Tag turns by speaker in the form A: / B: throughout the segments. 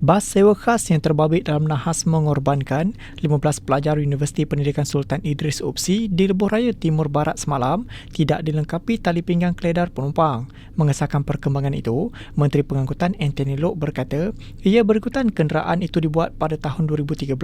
A: Bas sewa khas yang terbabit dalam nahas mengorbankan 15 pelajar Universiti Pendidikan Sultan Idris UPSI di Lebuh Raya Timur Barat semalam tidak dilengkapi tali pinggang keledar penumpang. Mengesahkan perkembangan itu, Menteri Pengangkutan Anthony Lok berkata ia berikutan kenderaan itu dibuat pada tahun 2013,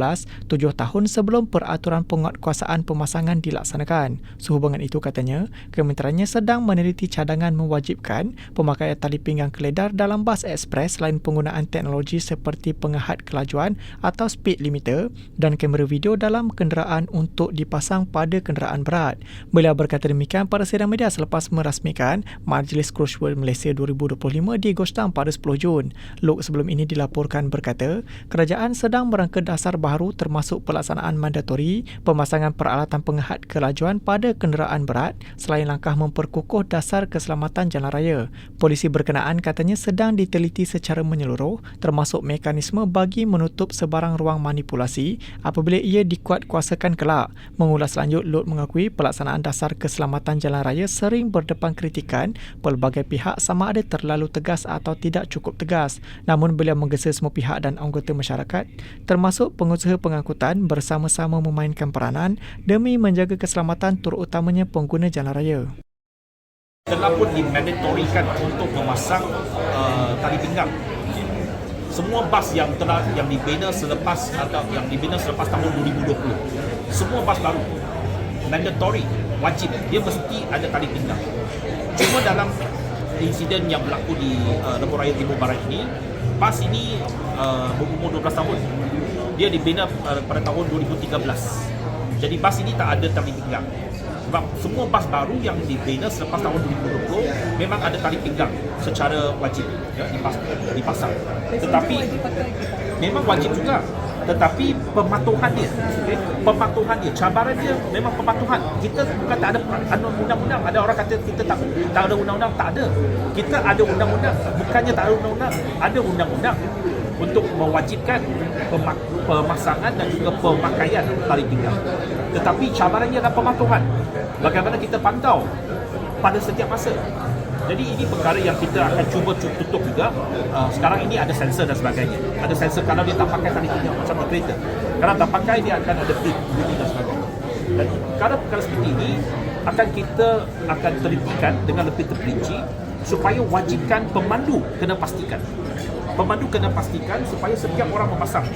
A: tujuh tahun sebelum peraturan penguatkuasaan pemasangan dilaksanakan. Sehubungan itu katanya, kementeriannya sedang meneliti cadangan mewajibkan pemakaian tali pinggang keledar dalam bas ekspres selain penggunaan teknologi seperti pengahad kelajuan atau speed limiter dan kamera video dalam kenderaan untuk dipasang pada kenderaan berat. Beliau berkata demikian pada sidang media selepas merasmikan Majlis Cruise World Malaysia 2025 di Gostam pada 10 Jun. Luke sebelum ini dilaporkan berkata, kerajaan sedang merangka dasar baharu termasuk pelaksanaan mandatori pemasangan peralatan pengahad kelajuan pada kenderaan berat selain langkah memperkukuh dasar keselamatan jalan raya. Polisi berkenaan katanya sedang diteliti secara menyeluruh termasuk mekanisme bagi menutup sebarang ruang manipulasi apabila ia dikuat kuasakan kelak. Mengulas lanjut, Lut mengakui pelaksanaan dasar keselamatan jalan raya sering berdepan kritikan pelbagai pihak sama ada terlalu tegas atau tidak cukup tegas. Namun beliau menggesa semua pihak dan anggota masyarakat termasuk pengusaha pengangkutan bersama-sama memainkan peranan demi menjaga keselamatan terutamanya pengguna jalan raya.
B: Telah pun dimandatorikan untuk memasang uh, tali pinggang? Semua bas yang telah yang dibina selepas atau yang dibina selepas tahun 2020 semua bas baru. Mandatory wajib. Dia mesti ada tali pinggang. Cuma dalam insiden yang berlaku di uh, Lebuh Raya Timur Barat ini bas ini uh, berumur 12 tahun. Dia dibina uh, pada tahun 2013 jadi bas ini tak ada tali pinggang. Sebab semua bas baru yang dibina selepas tahun 2020 memang ada tali pinggang secara wajib ya, dipasang. Tetapi memang wajib juga tetapi pematuhan dia okay? pematuhan dia cabaran dia memang pematuhan kita bukan tak ada undang-undang ada orang kata kita tak tak ada undang-undang tak ada kita ada undang-undang bukannya tak ada undang-undang ada undang-undang untuk mewajibkan pemasangan dan juga pemakaian tali pinggang. Tetapi cabarannya adalah pematuhan. Bagaimana kita pantau pada setiap masa. Jadi ini perkara yang kita akan cuba tutup juga. Uh, sekarang ini ada sensor dan sebagainya. Ada sensor kalau dia tak pakai tali pinggang macam kereta. Kalau tak pakai dia akan ada beep dan sebagainya. Dan kalau perkara seperti ini akan kita akan telitikan dengan lebih terperinci supaya wajibkan pemandu kena pastikan pemandu kena pastikan supaya setiap orang memasang